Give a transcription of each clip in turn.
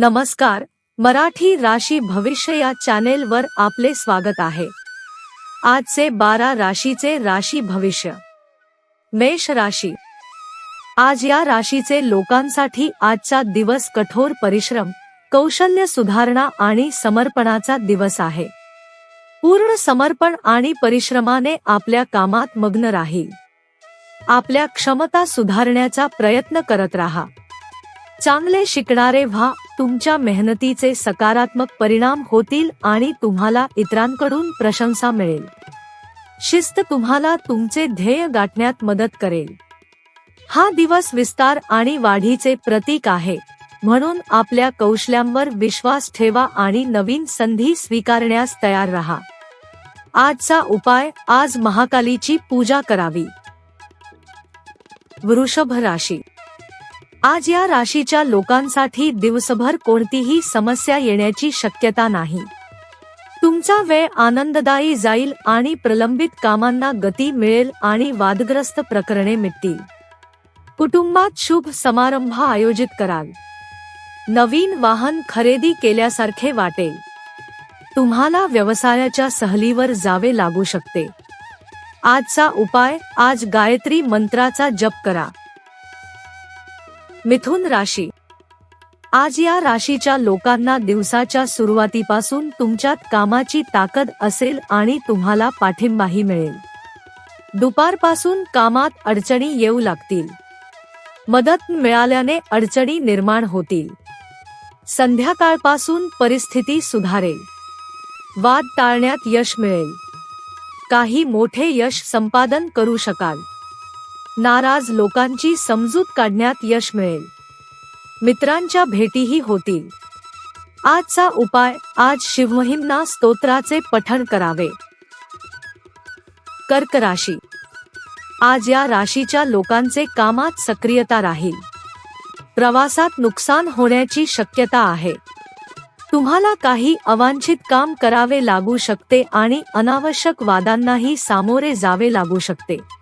नमस्कार मराठी राशी भविष्य या चॅनेलवर आपले स्वागत आहे. आजचे बारा राशीचे राशी भविष्य. मेष राशी. आज या राशीचे लोकांसाठी आजचा दिवस कठोर परिश्रम कौशल्य सुधारणा आणि समर्पणाचा दिवस आहे. पूर्ण समर्पण आणि परिश्रमाने आपल्या कामात मग्न राहील. आपल्या क्षमता सुधारण्याचा प्रयत्न करत राहा. चांगले शिकणारे व्हा तुमच्या मेहनतीचे सकारात्मक परिणाम होतील आणि तुम्हाला इतरांकडून प्रशंसा मिळेल. शिस्त तुम्हाला तुमचे ध्येय गाठण्यात मदत करेल. हा दिवस विस्तार आणि वाढीचे प्रतीक आहे. म्हणून आपल्या कौशल्यांवर विश्वास ठेवा आणि नवीन संधी स्वीकारण्यास तयार राहा. आजचा उपाय आज महाकालीची पूजा करावी. वृषभ राशी आज या राशीच्या लोकांसाठी दिवसभर कोणतीही समस्या येण्याची शक्यता नाही. तुमचा वेळ आनंददायी जाईल आणि प्रलंबित कामांना गती मिळेल आणि वादग्रस्त प्रकरणे मिटतील. कुटुंबात शुभ समारंभ आयोजित कराल. नवीन वाहन खरेदी केल्यासारखे वाटेल. तुम्हाला व्यवसायाच्या सहलीवर जावे लागू शकते. आजचा उपाय आज गायत्री मंत्राचा जप करा. मिथुन राशी. आज या राशीच्या लोकांना दिवसाच्या सुरुवातीपासून तुमच्यात कामाची ताकद असेल आणि तुम्हाला पाठिंबाही मिळेल. दुपारपासून कामात अडचणी येऊ लागतील. मदत मिळाल्याने अडचणी निर्माण होतील. संध्याकाळपासून परिस्थिती सुधारेल. वाद टाळण्यात यश मिळेल. काही मोठे यश संपादन करू शकाल. नाराज लोकांची समजूत काढण्यात यश मिळेल. मित्रांच्या भेटीही होतील. आजचा उपाय आज शिवमहिमना स्तोत्राचे पठण करावे. कर्क राशी. आज या राशीच्या लोकांचे कामात सक्रियता राहील. प्रवासात नुकसान होण्याची शक्यता आहे. तुम्हाला काही अवांछित काम करावे लागू शकते आणि अनावश्यक वादांनाही सामोरे जावे लागू शकते.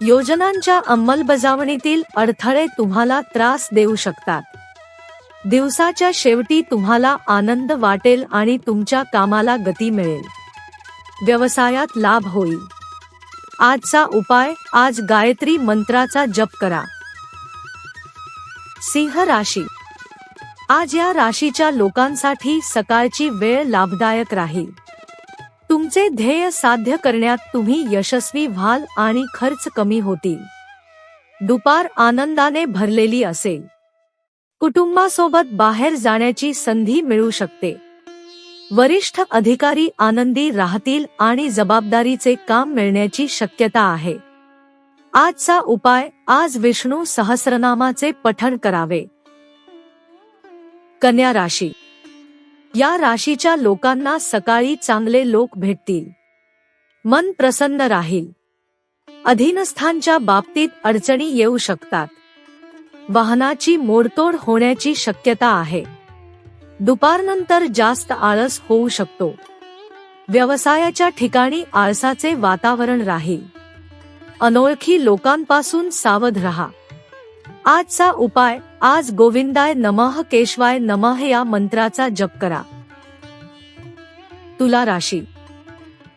योजनांच्या अंमलबजावणीतील अडथळे तुम्हाला त्रास देऊ शकतात. दिवसाच्या शेवटी तुम्हाला आनंद वाटेल आणि तुमच्या कामाला गती मिळेल. व्यवसायात लाभ होईल. आजचा उपाय आज गायत्री मंत्राचा जप करा. सिंह राशी. आज या राशीच्या लोकांसाठी सकाळची वेळ लाभदायक राहील. तुमचे ध्येय साध्य करण्यात तुम्ही यशस्वी व्हाल आणि खर्च कमी होतील. दुपार आनंदाने भरलेली असेल. कुटुंबासोबत बाहेर जाण्याची संधी मिळू शकते. वरिष्ठ अधिकारी आनंदी राहतील आणि जबाबदारीचे काम मिळण्याची शक्यता आहे. आजचा उपाय आज विष्णू सहस्रनामाचे पठण करावे. कन्या राशी या राशीच्या लोकांना सकाळी चांगले लोक भेटतील. मन प्रसन्न राहील. अधीनस्थांच्या बाबतीत अडचणी येऊ शकतात. वाहनाची मोडतोड होण्याची शक्यता आहे. दुपारनंतर जास्त आळस होऊ शकतो. व्यवसायाच्या ठिकाणी आळसाचे वातावरण राहील. अनोळखी लोकांपासून सावध रहा. आजचा उपाय आज गोविंदाय नमः केशवाय नमः या मंत्राचा जप करा. तुला राशी.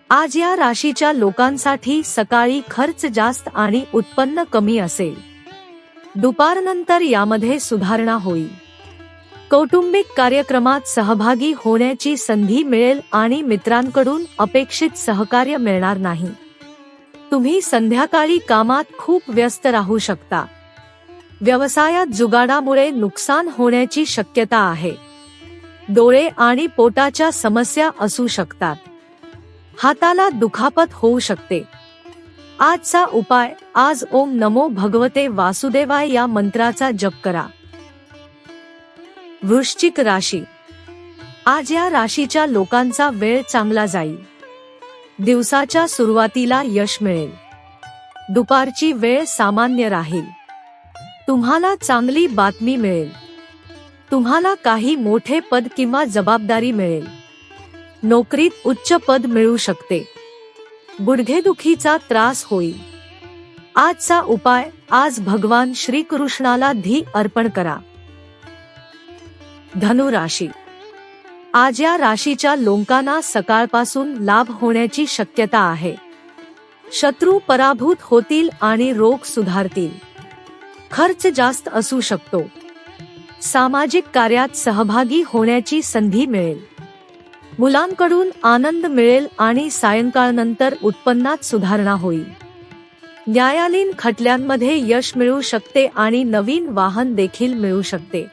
आज या राशीच्या लोकांसाठी सकाळी खर्च जास्त आणि उत्पन्न कमी असेल. दुपारनंतर यामध्ये सुधारणा होईल. कौटुंबिक कार्यक्रमात सहभागी होण्याची संधी मिळेल आणि मित्रांकडून अपेक्षित सहकार्य मिळणार नाही. तुम्ही संध्याकाळी कामात खूप व्यस्त राहू शकता. व्यवसायात जुगाडामुळे नुकसान होण्याची शक्यता आहे. डोळे आणि पोटाच्या समस्या असू शकतात. हाताला दुखापत होऊ शकते. आजचा उपाय आज ओम नमो भगवते वासुदेवाय या मंत्राचा जप करा. वृश्चिक राशी. आज या राशीच्या लोकांचा वेळ चांगला जाईल. दिवसाच्या सुरुवातीला यश मिळेल. दुपारची वेळ सामान्य राहील. तुम्हाला चांगली बातमी मिळेल. तुम्हाला काही मोठे पद किंवा जबाबदारी मिळेल. नोकरीत उच्च पद मिळू शकते. गुडघेदुखीचा त्रास होईल. आजचा उपाय आज भगवान श्रीकृष्णाला धी अर्पण करा. धनु राशी. आज या राशीच्या लोकांना सकाळपासून लाभ होण्याची शक्यता आहे. शत्रू पराभूत होतील आणि रोग सुधारतील. खर्च जास्त असू शकतो. सामाजिक कार्यात सहभागी होण्याची संधी मिळेल. मुलांकडून आनंद मिळेल आणि सायंकाळनंतर उत्पन्नात सुधारणा होईल. न्यायालयीन खटल्यांमध्ये यश मिळू शकते आणि नवीन वाहन देखील मिळू शकते.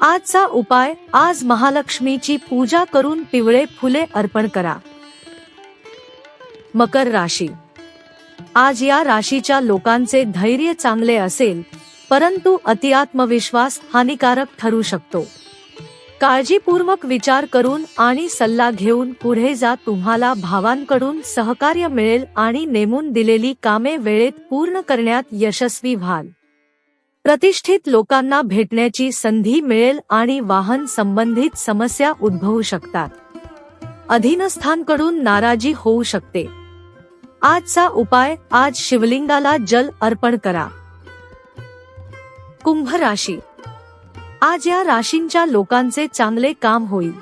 आजचा उपाय आज महालक्ष्मीची पूजा करून पिवळे फुले अर्पण करा. मकर राशी आज या राशीच्या लोकांचे धैर्य चांगले असेल परंतु अतिआत्मविश्वास हानिकारक ठरू शकतो. काळजीपूर्वक विचार करून आणि सल्ला घेऊन पुढे जा तुम्हाला भावांकडून सहकार्य मिळेल आणि नेमून दिलेली कामे वेळेत पूर्ण करण्यात यशस्वी व्हाल. प्रतिष्ठित लोकांना भेटण्याची संधी मिळेल आणि वाहन संबंधित समस्या उद्भवू शकतात. अधीनस्थांकडून नाराजी होऊ शकते. आजचा उपाय आज शिवलिंगाला जल अर्पण करा. कुंभ राशी. आज या राशींच्या लोकांचे चांगले काम होईल.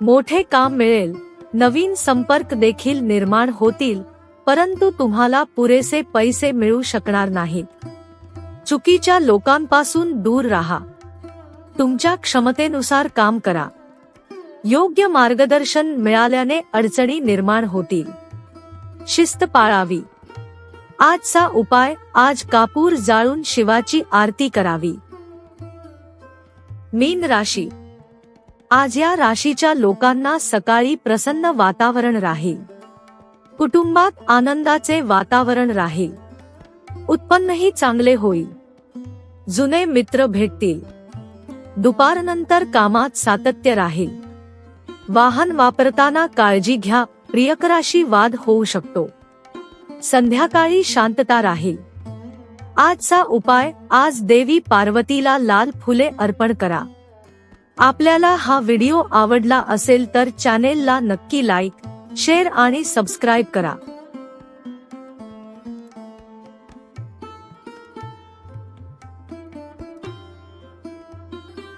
मोठे काम मिळेल. नवीन संपर्क देखील निर्माण होतील परंतु तुम्हाला पुरेसे पैसे मिळू शकणार नाहीत. चुकीच्या लोकांपासून दूर राहा. तुमच्या क्षमतेनुसार काम करा. योग्य मार्गदर्शन मिळाल्याने अडचणी निर्माण होतील. शिस्त पाळावी. आजचा उपाय आज कापूर जाळून शिवाची आरती करावी. मीन राशी. आज या राशीच्या लोकांना सकाळी प्रसन्न वातावरण राहील. कुटुंबात आनंदाचे वातावरण राहील. उत्पन्नही चांगले होईल. जुने मित्र भेटतील. दुपारनंतर कामात सातत्य राहील. वाहन वापरताना काळजी घ्या. प्रियकराशी वाद होऊ शकतो. संध्याकाळी शांतता राहील. आजचा उपाय आज देवी पार्वतीला लाल फुले अर्पण करा. आपल्याला हा व्हिडिओ आवडला असेल तर चॅनेलला नक्की लाईक शेअर आणि सबस्क्राईब करा.